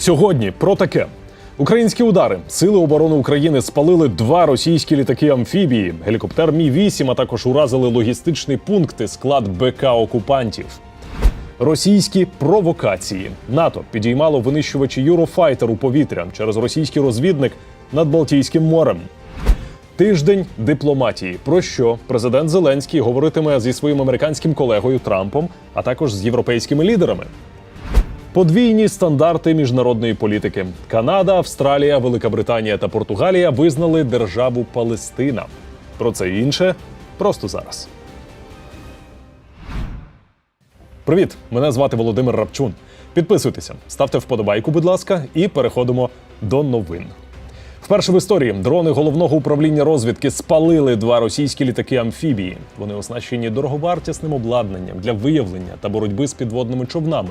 Сьогодні про таке. Українські удари сили оборони України спалили два російські літаки амфібії, гелікоптер Мі 8 а також уразили логістичний пункт і склад БК окупантів. Російські провокації НАТО підіймало винищувачі Юрофайтер у повітря через російський розвідник над Балтійським морем. Тиждень дипломатії. Про що президент Зеленський говоритиме зі своїм американським колегою Трампом, а також з європейськими лідерами. Подвійні стандарти міжнародної політики. Канада, Австралія, Велика Британія та Португалія визнали державу Палестина. Про це і інше просто зараз. Привіт! Мене звати Володимир Рапчун. Підписуйтеся, ставте вподобайку, будь ласка, і переходимо до новин. Вперше в історії дрони головного управління розвідки спалили два російські літаки амфібії. Вони оснащені дороговартісним обладнанням для виявлення та боротьби з підводними човнами.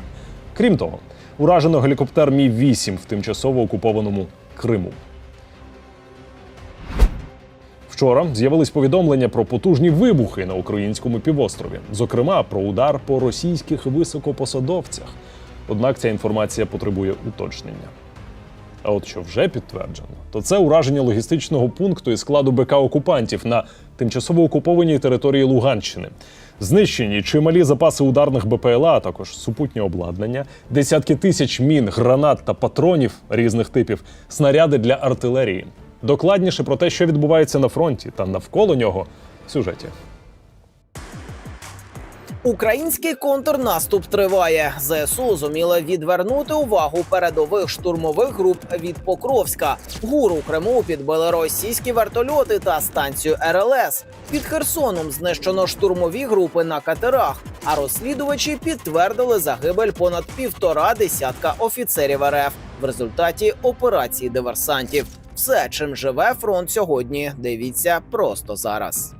Крім того, уражено гелікоптер Мі 8 в тимчасово окупованому Криму. Вчора з'явились повідомлення про потужні вибухи на українському півострові, зокрема про удар по російських високопосадовцях. Однак ця інформація потребує уточнення. А от що вже підтверджено, то це ураження логістичного пункту і складу БК окупантів на тимчасово окупованій території Луганщини. Знищені чималі запаси ударних БПЛА, а також супутнє обладнання, десятки тисяч мін, гранат та патронів різних типів, снаряди для артилерії. Докладніше про те, що відбувається на фронті та навколо нього в сюжеті. Український контрнаступ триває. ЗСУ зуміли відвернути увагу передових штурмових груп від Покровська. Гуру Криму підбили російські вертольоти та станцію РЛС. Під Херсоном знищено штурмові групи на катерах. А розслідувачі підтвердили загибель понад півтора десятка офіцерів РФ в результаті операції диверсантів. Все, чим живе фронт сьогодні, дивіться просто зараз.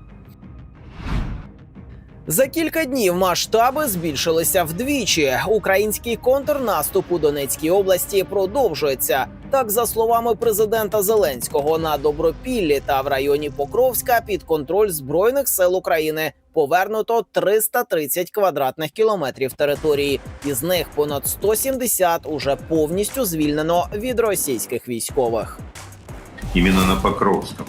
За кілька днів масштаби збільшилися вдвічі. Український контрнаступ у Донецькій області продовжується. Так, за словами президента Зеленського, на Добропіллі та в районі Покровська під контроль збройних сил України повернуто 330 квадратних кілометрів території. Із них понад 170 уже повністю звільнено від російських військових. именно на Покровском.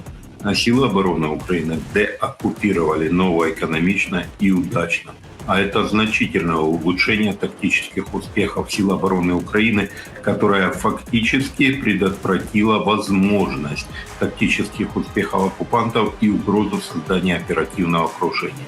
Силы обороны Украины деоккупировали новоэкономично и удачно. А это значительное улучшение тактических успехов сил обороны Украины, которая фактически предотвратила возможность тактических успехов оккупантов и угрозу создания оперативного окружения.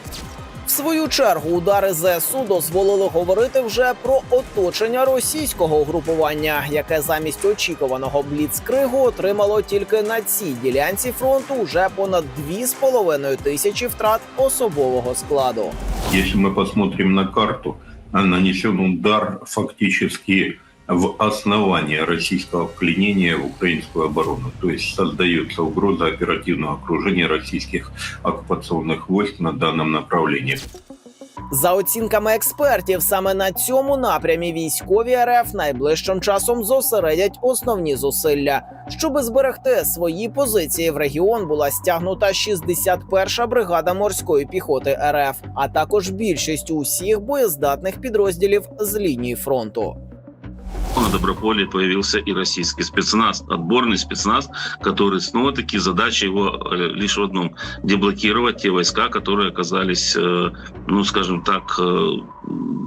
Свою чергу удари ЗСУ дозволили говорити вже про оточення російського угрупування, яке замість очікуваного бліцкригу отримало тільки на цій ділянці фронту вже понад 2,5 тисячі втрат особового складу. Якщо ми посмотрим на карту, нанесен удар фактически в основание российского вклинения в украинскую оборону. То есть создается угроза оперативного окружения российских оккупационных войск на данном направлении. За оцінками експертів, саме на цьому напрямі військові РФ найближчим часом зосередять основні зусилля. Щоби зберегти свої позиції в регіон, була стягнута 61-ша бригада морської піхоти РФ, а також більшість усіх боєздатних підрозділів з лінії фронту на Доброполе появился и российский спецназ, отборный спецназ, который снова-таки задача его э, лишь в одном – деблокировать те войска, которые оказались, э, ну, скажем так, э,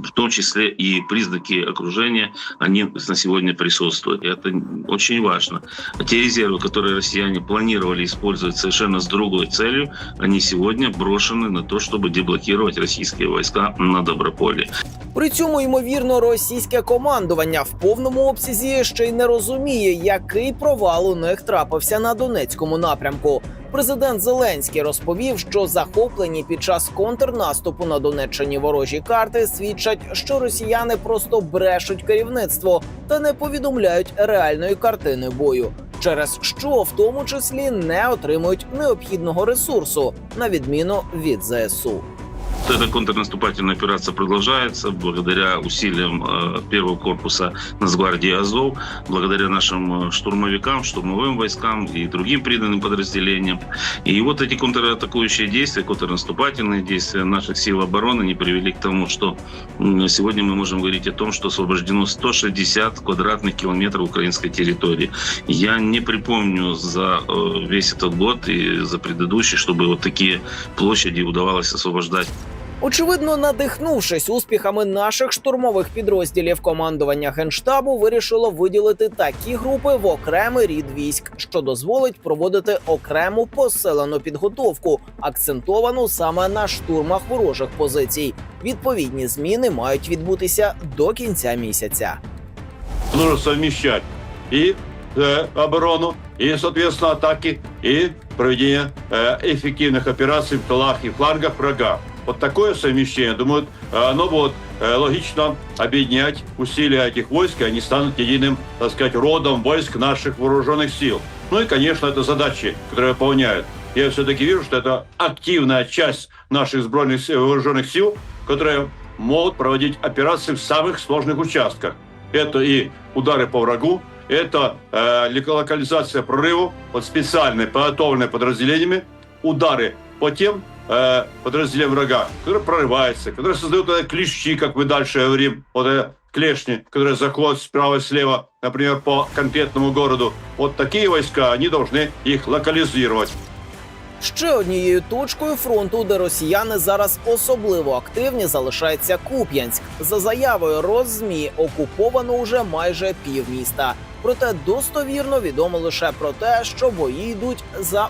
в том числе и признаки окружения, они на сегодня присутствуют. И это очень важно. Те резервы, которые россияне планировали использовать совершенно с другой целью, они сегодня брошены на то, чтобы деблокировать российские войска на Доброполе. При цьому, ймовірно, російське командування в повному обсязі ще й не розуміє, який провал у них трапився на Донецькому напрямку. Президент Зеленський розповів, що захоплені під час контрнаступу на Донеччині ворожі карти свідчать, що росіяни просто брешуть керівництво та не повідомляють реальної картини бою, через що в тому числі не отримують необхідного ресурсу, на відміну від ЗСУ. Эта контрнаступательная операция продолжается благодаря усилиям э, первого корпуса Нацгвардии Азов, благодаря нашим э, штурмовикам, штурмовым войскам и другим приданным подразделениям. И вот эти контратакующие действия, контрнаступательные действия наших сил обороны не привели к тому, что сегодня мы можем говорить о том, что освобождено 160 квадратных километров украинской территории. Я не припомню за э, весь этот год и за предыдущий, чтобы вот такие площади удавалось освобождать. Очевидно, надихнувшись успіхами наших штурмових підрозділів, командування генштабу вирішило виділити такі групи в окремий рід військ, що дозволить проводити окрему посилену підготовку, акцентовану саме на штурмах ворожих позицій. Відповідні зміни мають відбутися до кінця місяця. нужно совмещать и э, оборону, и, соответственно, атаки, и проведение э, эффективных операций в тылах и флангах врага. Вот такое совмещение, думаю, э, оно будет э, логично объединять усилия этих войск, и они станут единым, так сказать, родом войск наших вооруженных сил. Ну и, конечно, это задачи, которые выполняют. Я все-таки вижу, что это активная часть наших сбройных сил- вооруженных сил, которые могут проводить операции в самых сложных участках. Это и удары по врагу, это э, локализация прорыву под специальные подготовленные подразделениями, удары по тем э, подразделениям врага, которые прорываются, которые создают э, клещи, как мы дальше говорим, вот э, клешни, которые заходят справа и слева, например, по конкретному городу. Вот такие войска, они должны их локализировать. Ще однією точкою фронту, де росіяни зараз особливо активні, залишається Куп'янськ. За заявою Роззмі окуповано уже майже півміста. Проте достовірно відомо лише про те, що бої йдуть за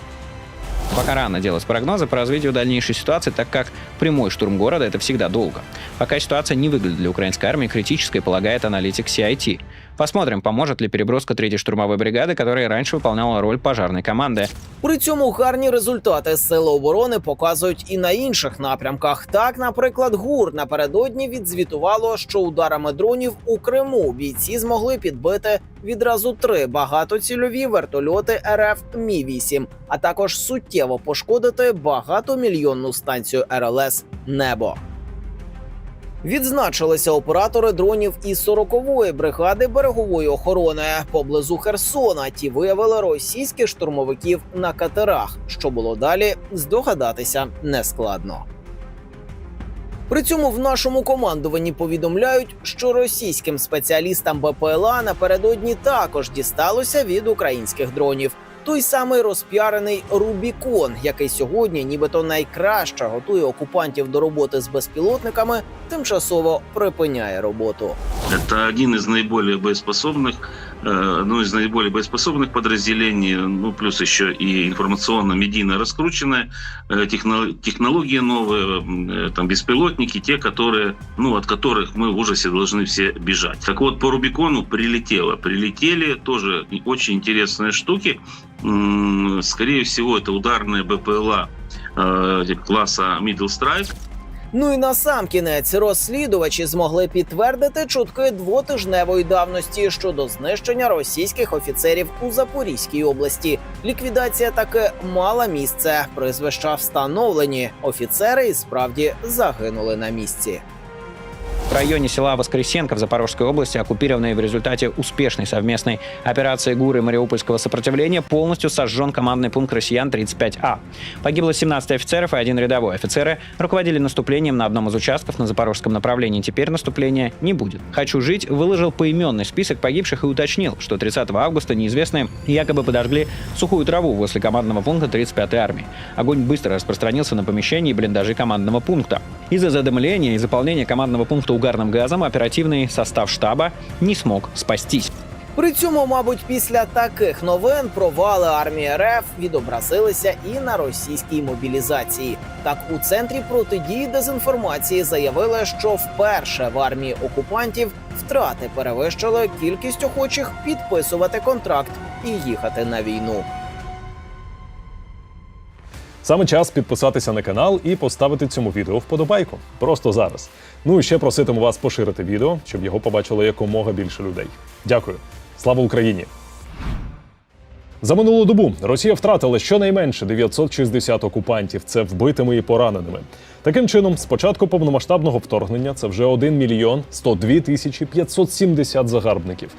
Пока рано делать прогнозы по развитию дальнейшей ситуации, так как прямой штурм города – это всегда долго. Пока ситуация не выглядит для украинской армии критической, полагает аналитик CIT. Посмотрим, поможет ли переброска третьей штурмовой бригады, которая раньше выполняла роль пожарной команды. При цьому гарні результати сили оборони показують і на інших напрямках. Так, наприклад, ГУР напередодні відзвітувало, що ударами дронів у Криму бійці змогли підбити відразу три багатоцільові вертольоти РФ Мі 8 а також суттєво пошкодити багатомільйонну станцію РЛС Небо. Відзначилися оператори дронів із 40-ї бригади берегової охорони поблизу Херсона. Ті виявили російських штурмовиків на катерах. Що було далі, здогадатися нескладно. При цьому в нашому командуванні повідомляють, що російським спеціалістам БПЛА напередодні також дісталося від українських дронів. Той самий розпіарений Рубікон, який сьогодні, нібито найкраще готує окупантів до роботи з безпілотниками, тимчасово припиняє роботу. Це один із найбільш боеспособных, одно из наиболее боеспособных подразделений, ну плюс еще и информационно-медийно раскрученное, э, техно- технологии новые, э, там беспилотники, те, которые, ну от которых мы в ужасе должны все бежать. Так вот, по Рубикону прилетело, прилетели тоже очень интересные штуки. Скорее всего, это ударные БПЛА э, класса Middle Strike, Ну і на сам кінець розслідувачі змогли підтвердити чутки двотижневої давності щодо знищення російських офіцерів у Запорізькій області. Ліквідація таки мала місце. Призвища встановлені. Офіцери і справді загинули на місці. В районе села Воскресенко в Запорожской области, оккупированной в результате успешной совместной операции ГУР и Мариупольского сопротивления, полностью сожжен командный пункт россиян 35А. Погибло 17 офицеров и один рядовой. Офицеры руководили наступлением на одном из участков на запорожском направлении. Теперь наступления не будет. «Хочу жить» выложил поименный список погибших и уточнил, что 30 августа неизвестные якобы подожгли сухую траву возле командного пункта 35-й армии. Огонь быстро распространился на помещение и блиндажи командного пункта. Из-за задымления и заполнения командного пункта угарным газом оперативный состав штаба не смог спастись. При цьому, мабуть, після таких новин провали армії РФ відобразилися і на російській мобілізації. Так, у центрі протидії дезінформації заявили, що вперше в армії окупантів втрати перевищили кількість охочих підписувати контракт і їхати на війну. Саме час підписатися на канал і поставити цьому відео вподобайку. Просто зараз. Ну і ще проситиму вас поширити відео, щоб його побачило якомога більше людей. Дякую. Слава Україні! За минулу добу Росія втратила щонайменше 960 окупантів. Це вбитими і пораненими. Таким чином, з початку повномасштабного вторгнення це вже 1 мільйон 102 тисячі 570 загарбників.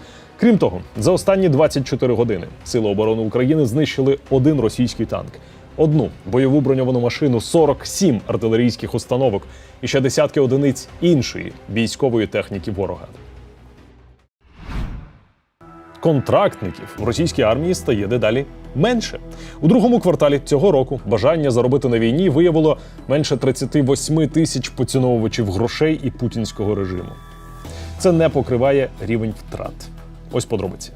Крім того, за останні 24 години Сили оборони України знищили один російський танк, одну бойову броньовану машину, 47 артилерійських установок і ще десятки одиниць іншої військової техніки ворога. Контрактників в російській армії стає дедалі менше. У другому кварталі цього року бажання заробити на війні виявило менше 38 тисяч поціновувачів грошей і путінського режиму. Це не покриває рівень втрат. Ось подробиці.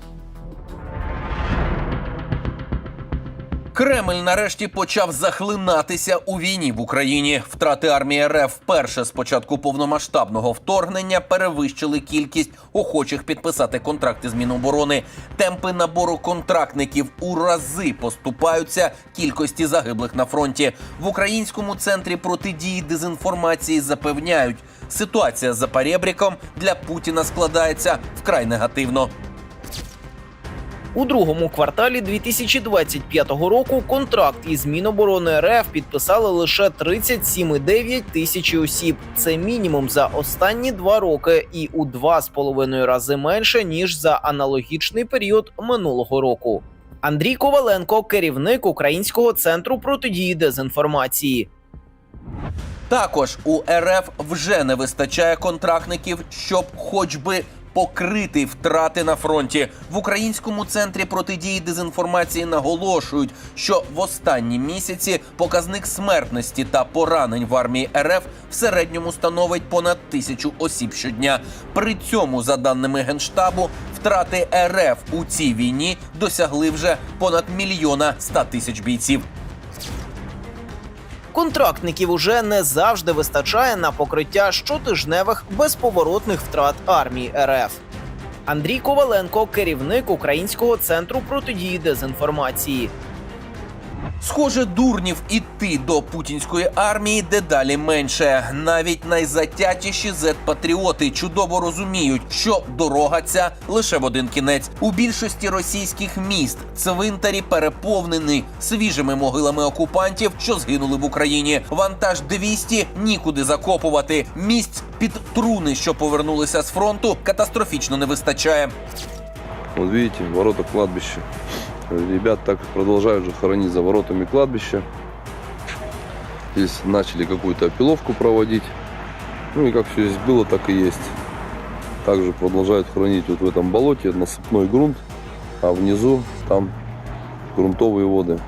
Кремль нарешті почав захлинатися у війні в Україні. Втрати армії РФ вперше з початку повномасштабного вторгнення перевищили кількість охочих підписати контракти з Міноборони. Темпи набору контрактників у рази поступаються кількості загиблих на фронті. В українському центрі протидії дезінформації запевняють, ситуація за перебріком для Путіна складається вкрай негативно. У другому кварталі 2025 року контракт із Міноборони РФ підписали лише 37,9 тисячі осіб. Це мінімум за останні два роки і у два з половиною рази менше ніж за аналогічний період минулого року. Андрій Коваленко, керівник Українського центру протидії дезінформації. Також у РФ вже не вистачає контрактників, щоб хоч би покрити втрати на фронті. В українському центрі протидії дезінформації наголошують, що в останні місяці показник смертності та поранень в армії РФ в середньому становить понад тисячу осіб щодня. При цьому, за даними генштабу, втрати РФ у цій війні досягли вже понад мільйона ста тисяч бійців. Контрактників уже не завжди вистачає на покриття щотижневих безповоротних втрат армії РФ. Андрій Коваленко, керівник Українського центру протидії дезінформації. Схоже, дурнів іти до путінської армії дедалі менше. Навіть найзатятіші зет-патріоти чудово розуміють, що дорога ця лише в один кінець. У більшості російських міст цвинтарі переповнені свіжими могилами окупантів, що згинули в Україні. Вантаж 200 нікуди закопувати. Місць під труни, що повернулися з фронту, катастрофічно не вистачає. Вот видите, ворота кладбища. Ребят так продолжают же хоронить за воротами кладбища. Здесь начали какую-то опиловку проводить. Ну и как все здесь было, так и есть. Также продолжают хранить вот в этом болоте насыпной грунт, а внизу там грунтовые воды.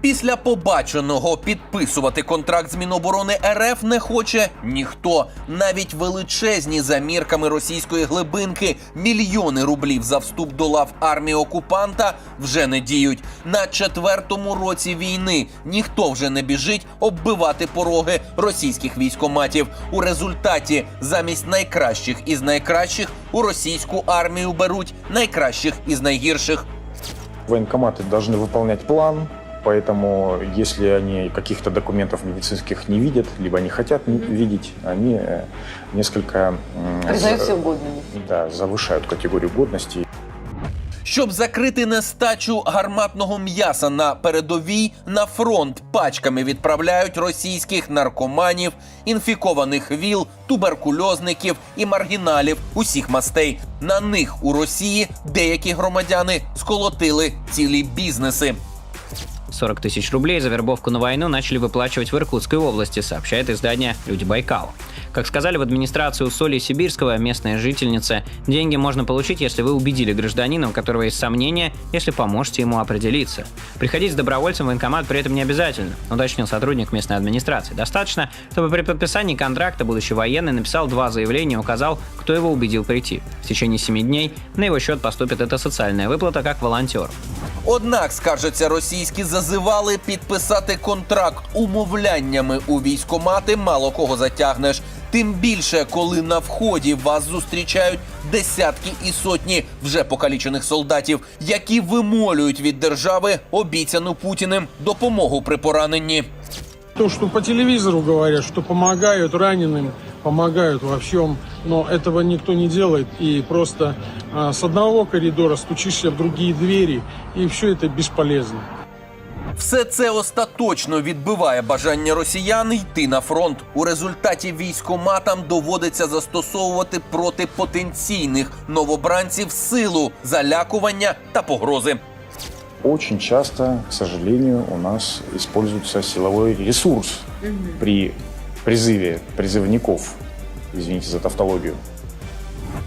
Після побаченого підписувати контракт з Міноборони РФ не хоче ніхто. Навіть величезні за мірками російської глибинки мільйони рублів за вступ до лав армії окупанта вже не діють. На четвертому році війни ніхто вже не біжить оббивати пороги російських військоматів. У результаті замість найкращих із найкращих у російську армію беруть найкращих із найгірших. Военкоматы должны выполнять план, поэтому если они каких-то документов медицинских не видят, либо не хотят не видеть, они э, несколько м, Признаются за- угодными. да, завышают категорию годности Щоб закрити нестачу гарматного м'яса на передовій, на фронт пачками відправляють російських наркоманів, інфікованих віл, туберкульозників і маргіналів усіх мастей. На них у Росії деякі громадяни сколотили цілі бізнеси. 40 тысяч рублей за вербовку на войну начали выплачивать в Иркутской области, сообщает издание «Люди Байкал». Как сказали в администрации Усолья Сибирского, местная жительница, деньги можно получить, если вы убедили гражданина, у которого есть сомнения, если поможете ему определиться. Приходить с добровольцем в военкомат при этом не обязательно, уточнил сотрудник местной администрации. Достаточно, чтобы при подписании контракта будущий военный написал два заявления и указал, кто его убедил прийти. В течение 7 дней на его счет поступит эта социальная выплата как волонтеру. Однак, скаржаться російські зазивали підписати контракт умовляннями у військомати мало кого затягнеш. Тим більше, коли на вході вас зустрічають десятки і сотні вже покалічених солдатів, які вимолюють від держави обіцяну путіним допомогу при пораненні. То, что по телевизору говорят, что помогают раненым, помогают во всем, но этого никто не делает. И просто а, с одного коридора стучишься в другие двери, и все это бесполезно. Все це остаточно відбиває бажання росіян йти на фронт. У результаті військоматам доводиться застосовувати проти потенційних новобранців силу, залякування та погрози. Очень часто, к сожалению, у нас используется силовой ресурс при призыве призывников. Извините за тавтологию.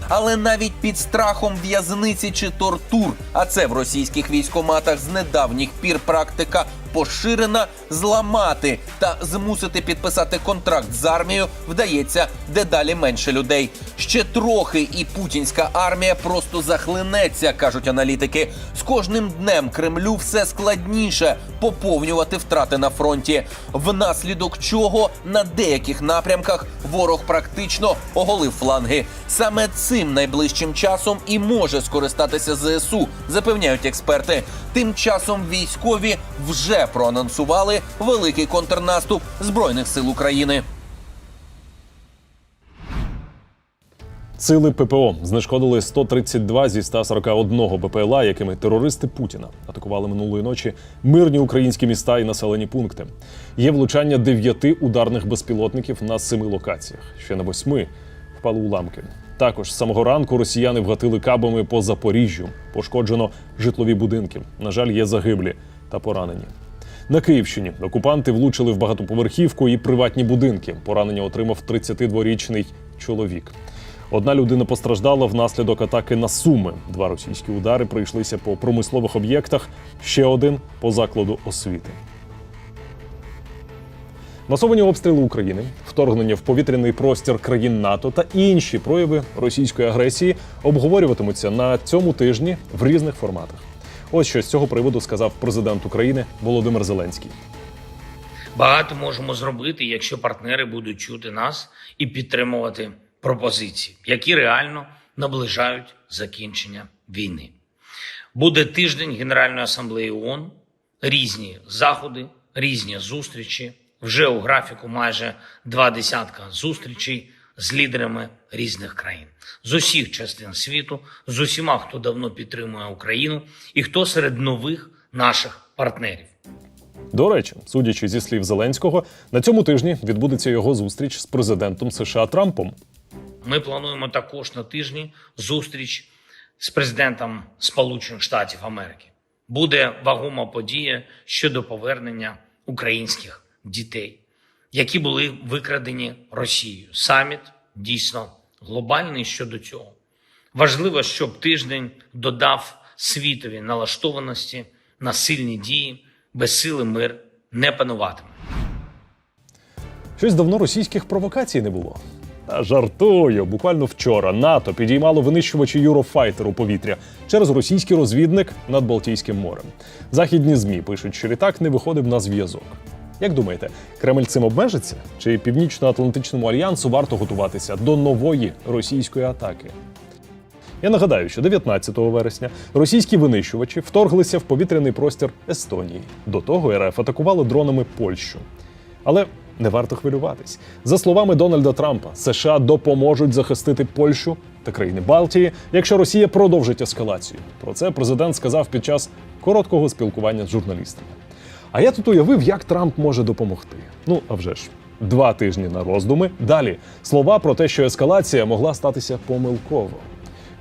Але навіть під страхом в'язниці чи тортур, а це в російських військоматах з недавніх пір практика поширена, зламати та змусити підписати контракт з армією вдається дедалі менше людей. Ще трохи і путінська армія просто захлинеться, кажуть аналітики. З кожним днем Кремлю все складніше поповнювати втрати на фронті, внаслідок чого на деяких напрямках ворог практично оголив фланги. Саме цим найближчим часом і може скористатися ЗСУ, запевняють експерти. Тим часом військові вже проанонсували великий контрнаступ збройних сил України. Сили ППО знешкодили 132 зі 141 БПЛА, якими терористи Путіна атакували минулої ночі мирні українські міста і населені пункти. Є влучання дев'яти ударних безпілотників на семи локаціях. Ще на восьми впали уламки. Також з самого ранку росіяни вгатили кабами по Запоріжжю. Пошкоджено житлові будинки. На жаль, є загиблі та поранені. На Київщині окупанти влучили в багатоповерхівку і приватні будинки. Поранення отримав 32-річний чоловік. Одна людина постраждала внаслідок атаки на Суми. Два російські удари прийшлися по промислових об'єктах, ще один по закладу освіти. Масовані обстріли України, вторгнення в повітряний простір країн НАТО та інші прояви російської агресії обговорюватимуться на цьому тижні в різних форматах. Ось що з цього приводу сказав президент України Володимир Зеленський. Багато можемо зробити, якщо партнери будуть чути нас і підтримувати пропозиції, які реально наближають закінчення війни. Буде тиждень Генеральної асамблеї ООН, різні заходи, різні зустрічі. Вже у графіку майже два десятка зустрічей з лідерами різних країн з усіх частин світу, з усіма, хто давно підтримує Україну, і хто серед нових наших партнерів. До речі, судячи зі слів Зеленського, на цьому тижні відбудеться його зустріч з президентом США Трампом. Ми плануємо також на тижні зустріч з президентом Сполучених Штатів Америки. Буде вагома подія щодо повернення українських дітей, які були викрадені Росією. Саміт дійсно глобальний щодо цього. Важливо, щоб тиждень додав світові налаштованості на сильні дії, без сили мир не пануватиме. Щось давно російських провокацій не було. Та жартую, буквально вчора НАТО підіймало винищувачі Юрофайтер у повітря через російський розвідник над Балтійським морем. Західні змі пишуть, що літак не виходив на зв'язок. Як думаєте, Кремль цим обмежиться? Чи Північно-Атлантичному альянсу варто готуватися до нової російської атаки? Я нагадаю, що 19 вересня російські винищувачі вторглися в повітряний простір Естонії. До того РФ атакували дронами Польщу. Але не варто хвилюватись. За словами Дональда Трампа, США допоможуть захистити Польщу та країни Балтії, якщо Росія продовжить ескалацію. Про це президент сказав під час короткого спілкування з журналістами. А я тут уявив, як Трамп може допомогти. Ну а вже ж. Два тижні на роздуми. Далі слова про те, що ескалація могла статися помилково.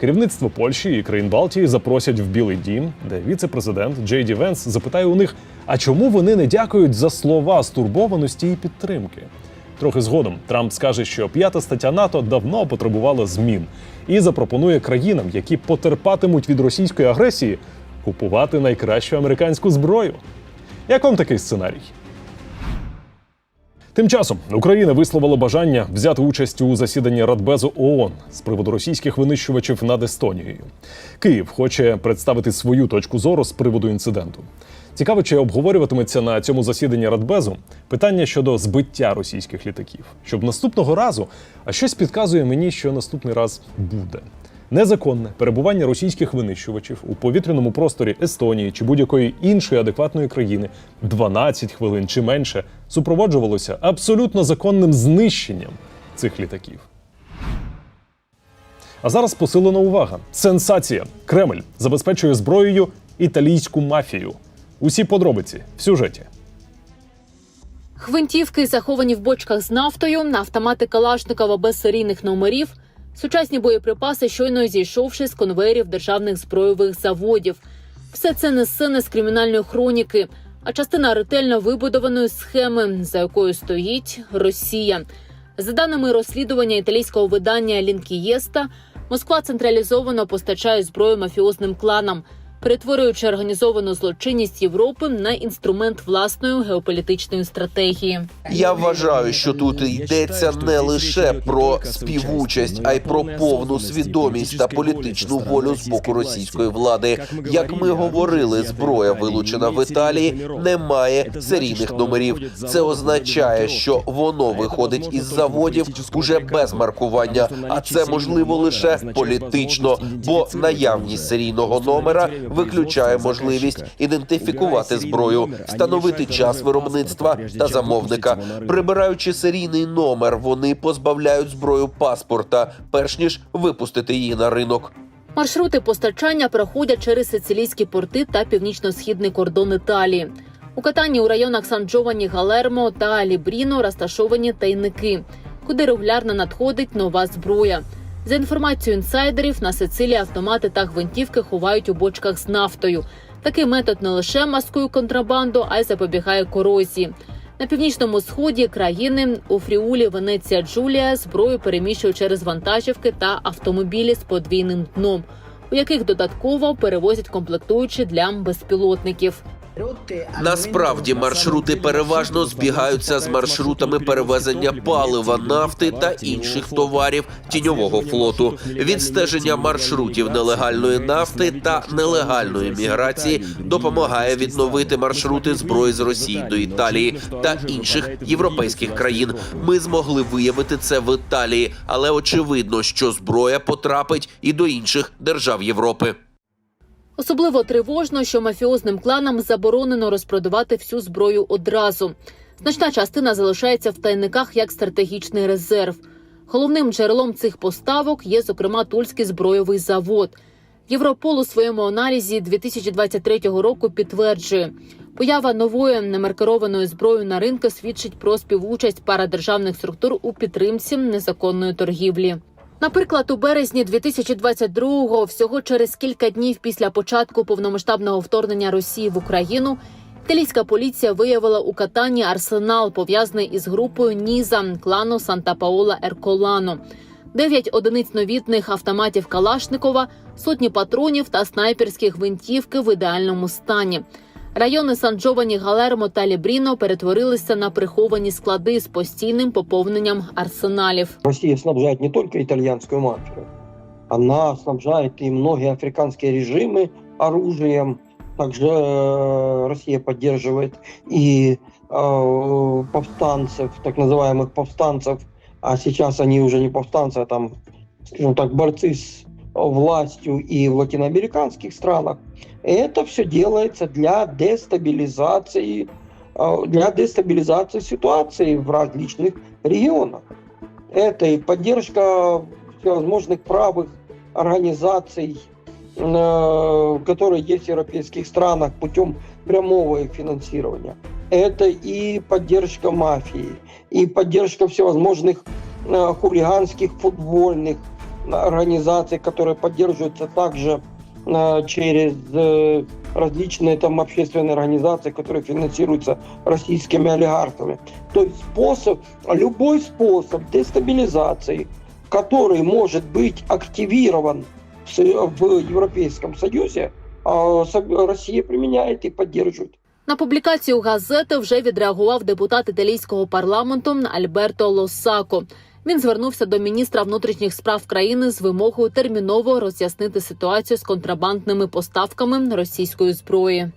Керівництво Польщі і країн Балтії запросять в Білий Дім, де віце-президент Джей Ді Венс запитає у них, а чому вони не дякують за слова стурбованості і підтримки. Трохи згодом Трамп скаже, що п'ята стаття НАТО давно потребувала змін і запропонує країнам, які потерпатимуть від російської агресії, купувати найкращу американську зброю. Як вам такий сценарій? Тим часом Україна висловила бажання взяти участь у засіданні Радбезу ООН з приводу російських винищувачів над Естонією. Київ хоче представити свою точку зору з приводу інциденту. Цікаво, чи обговорюватиметься на цьому засіданні Радбезу питання щодо збиття російських літаків, щоб наступного разу, а щось підказує мені, що наступний раз буде. Незаконне перебування російських винищувачів у повітряному просторі Естонії чи будь-якої іншої адекватної країни 12 хвилин чи менше супроводжувалося абсолютно законним знищенням цих літаків. А зараз посилена увага. Сенсація. Кремль забезпечує зброєю італійську мафію. Усі подробиці в сюжеті. Гвинтівки, заховані в бочках з нафтою, автомати Калашникова без серійних номерів, сучасні боєприпаси, щойно зійшовши з конвейерів державних збройових заводів. Все це не сцени з кримінальної хроніки, а частина ретельно вибудованої схеми, за якою стоїть Росія. За даними розслідування італійського видання Лінкієста, Москва централізовано постачає зброю мафіозним кланам, перетворюючи організовану злочинність Європи на інструмент власної геополітичної стратегії. Я вважаю, що тут йдеться не лише про співучасть, а й про повну свідомість та політичну волю з боку російської влади. Як ми говорили, зброя вилучена в Італії, не має серійних номерів. Це означає, що воно виходить із заводів уже без маркування, а це можливо лише політично, бо наявність серійного номера виключає можливість ідентифікувати зброю, встановити час виробництва та замовника. Прибираючи серійний номер, вони позбавляють зброю паспорта, перш ніж випустити її на ринок. Маршрути постачання проходять через сицилійські порти та північно-східний кордон Італії. У катанні у районах Сан-Джовані, Галермо та Лібріно розташовані тайники, куди регулярно надходить нова зброя. За інформацією інсайдерів, на Сицилії автомати та гвинтівки ховають у бочках з нафтою. Такий метод не лише маскує контрабанду, а й запобігає корозії. На північному сході країни у Фріулі, Венеція, Джулія зброю переміщують через вантажівки та автомобілі з подвійним дном, у яких додатково перевозять комплектуючі для безпілотників. Насправді маршрути переважно збігаються з маршрутами перевезення палива, нафти та інших товарів тіньового флоту. Відстеження маршрутів нелегальної нафти та нелегальної міграції допомагає відновити маршрути зброї з Росії до Італії та інших європейських країн. Ми змогли виявити це в Італії, але очевидно, що зброя потрапить і до інших держав Європи. Особливо тривожно, що мафіозним кланам заборонено розпродавати всю зброю одразу. Значна частина залишається в тайниках як стратегічний резерв. Головним джерелом цих поставок є, зокрема, Тульський збройовий завод. Європол у своєму аналізі 2023 року підтверджує, поява нової немаркерованої зброї на ринку свідчить про співучасть парадержавних структур у підтримці незаконної торгівлі. Наприклад, у березні 2022-го, всього через кілька днів після початку повномасштабного вторгнення Росії в Україну, італійська поліція виявила у катанні арсенал, пов'язаний із групою Ніза клану Санта Паола Ерколано. Дев'ять одиниць новітних автоматів Калашникова, сотні патронів та снайперські гвинтівки в ідеальному стані. Райони Сан-Джовані, Галермо та Лібріно перетворилися на приховані склади з постійним поповненням арсеналів. Россия снабжает не только итальянскую мафию, она снабжает и многие африканские режимы оружием. Также э, Россия поддерживает и э, повстанцев, так называемых повстанцев, а сейчас они уже не повстанцы, а там, скажем так, борцы с властью и в латиноамериканских странах. Это все делается для дестабилизации, э, для дестабилизации ситуации в различных регионах. Это и поддержка всевозможных правых организаций, э, которые есть в европейских странах путем прямого их финансирования. Это и поддержка мафии, и поддержка всевозможных э, хулиганских футбольных организаций, которые поддерживаются также э, через э, различные там общественные организации, которые финансируются российскими олигархами. То есть способ, любой способ дестабилизации, который может быть активирован в, Со- в Европейском Союзе, а, Со- Россия применяет и поддерживает. На публікацію газети вже відреагував депутат італійського парламенту Альберто Лосако. Він звернувся до міністра внутрішніх справ країни з вимогою терміново роз'яснити ситуацію з контрабандними поставками російської зброї.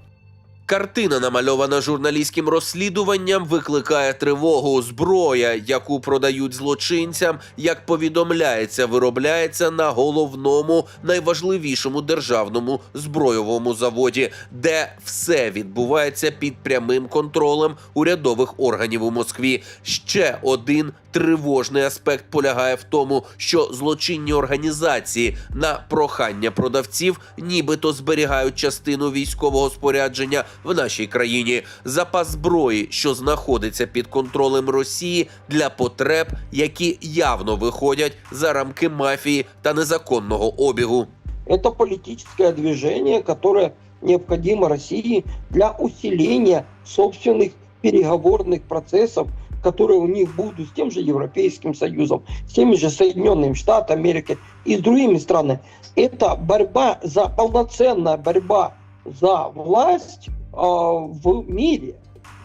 Картина, намальована журналістським розслідуванням, викликає тривогу. Зброя, яку продають злочинцям, як повідомляється, виробляється на головному найважливішому державному збройовому заводі, де все відбувається під прямим контролем урядових органів у Москві. Ще один тривожний аспект полягає в тому, що злочинні організації на прохання продавців нібито зберігають частину військового спорядження в нашій країні, запас зброї, що знаходиться під контролем Росії для потреб, які явно виходять за рамки мафії та незаконного обігу. Это политическое движение, которое необходимо России для усиления собственных переговорных процессов, которые у них будут с тем же Европейским Союзом, с теми же Соединенными Штатами Америки и с другими странами. Это борьба за полноценная борьба за власть э, в мире.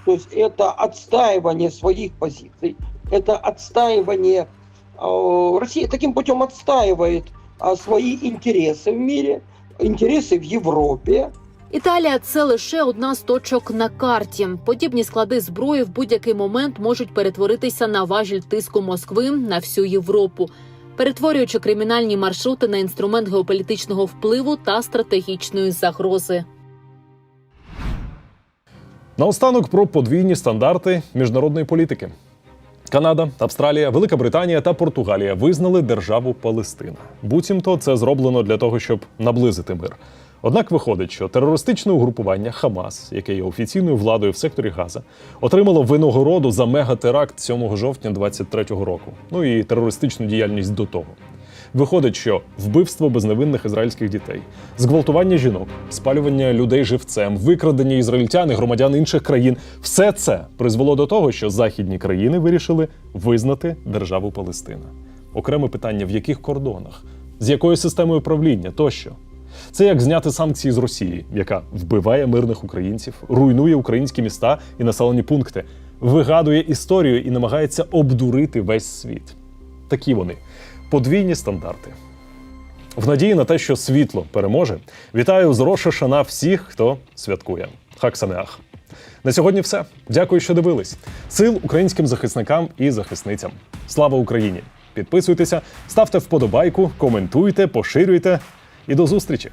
То есть это отстаивание своих позиций, это отстаивание э, Россия таким путем отстаивает а, свои интересы в мире, интересы в Европе. Італія це лише одна з точок на карті. Подібні склади зброї в будь-який момент можуть перетворитися на важіль тиску Москви на всю Європу, перетворюючи кримінальні маршрути на інструмент геополітичного впливу та стратегічної загрози. Наостанок про подвійні стандарти міжнародної політики. Канада, Австралія, Велика Британія та Португалія визнали державу Палестина. Буцімто це зроблено для того, щоб наблизити мир. Однак виходить, що терористичне угрупування Хамас, яке є офіційною владою в секторі Газа, отримало винагороду за мегатеракт 7 жовтня 23-го року. Ну і терористичну діяльність до того. Виходить, що вбивство безневинних ізраїльських дітей, зґвалтування жінок, спалювання людей живцем, викрадення ізраїльтян і громадян інших країн все це призвело до того, що західні країни вирішили визнати державу Палестина. Окреме питання: в яких кордонах, з якою системою правління тощо. Це як зняти санкції з Росії, яка вбиває мирних українців, руйнує українські міста і населені пункти, вигадує історію і намагається обдурити весь світ. Такі вони подвійні стандарти. В надії на те, що світло переможе, вітаю з Роша Шана всіх, хто святкує. Хаксанеах. На сьогодні все. Дякую, що дивились. Сил українським захисникам і захисницям. Слава Україні! Підписуйтеся, ставте вподобайку, коментуйте, поширюйте і до зустрічі!